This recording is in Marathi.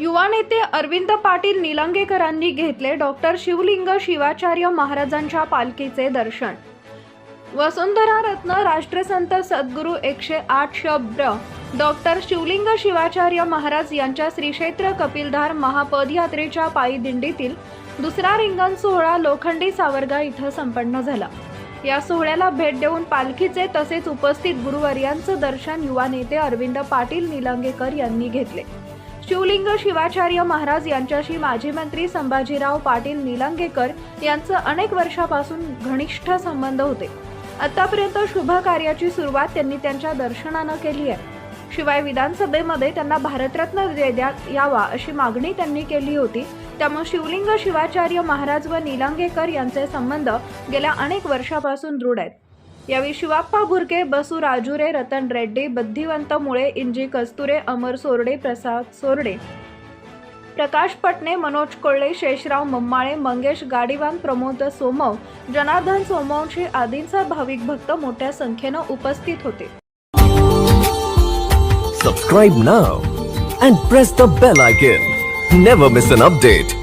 युवा नेते अरविंद पाटील निलंगेकरांनी घेतले डॉक्टर शिवलिंग शिवाचार्य महाराजांच्या पालखीचे दर्शन. वसुंधरा रत्न राष्ट्रसंत सद्गुरू एकशे आठ शब्द. डॉक्टर शिवलिंग शिवाचार्य महाराज यांच्या श्रीक्षेत्र कपिलधार महापदयात्रेच्या पायी दिंडीतील दुसरा रिंगण सोहळा लोखंडी सावरगा इथं संपन्न झाला. या सोहळ्याला भेट देऊन पालखीचे तसेच उपस्थित गुरुवर्यांचं दर्शन युवा नेते अरविंद पाटील निलंगेकर यांनी घेतले. शिवलिंग शिवाचार्य महाराज यांच्याशी माजी मंत्री संभाजीराव पाटील निलंगेकर यांचं अनेक वर्षापासून घनिष्ठ संबंध होते. आतापर्यंत शुभ कार्याची सुरुवात त्यांनी त्यांच्या दर्शनानं केली आहे. शिवाय विधानसभेमध्ये त्यांना भारतरत्न देण्यात यावा अशी मागणी त्यांनी केली होती. त्यामुळे शिवलिंग शिवाचार्य महाराज व निलंगेकर यांचे संबंध गेल्या अनेक वर्षापासून दृढ आहेत. यावेळी शिवाप्पा भुरके बसू राजुरे रतन रेड्डी बुद्धिवंत मुळे इंजी कस्तुरे अमर सोरडे प्रसाद सोरडे. प्रकाश पटणे मनोज कोल्हे शेषराव मम्माळे मंगेश गाडीवान प्रमोद सोमव जनार्दन सोमवंशी आदींचा भाविक भक्त मोठ्या संख्येनं उपस्थित होते. Subscribe now and press the bell icon never miss an update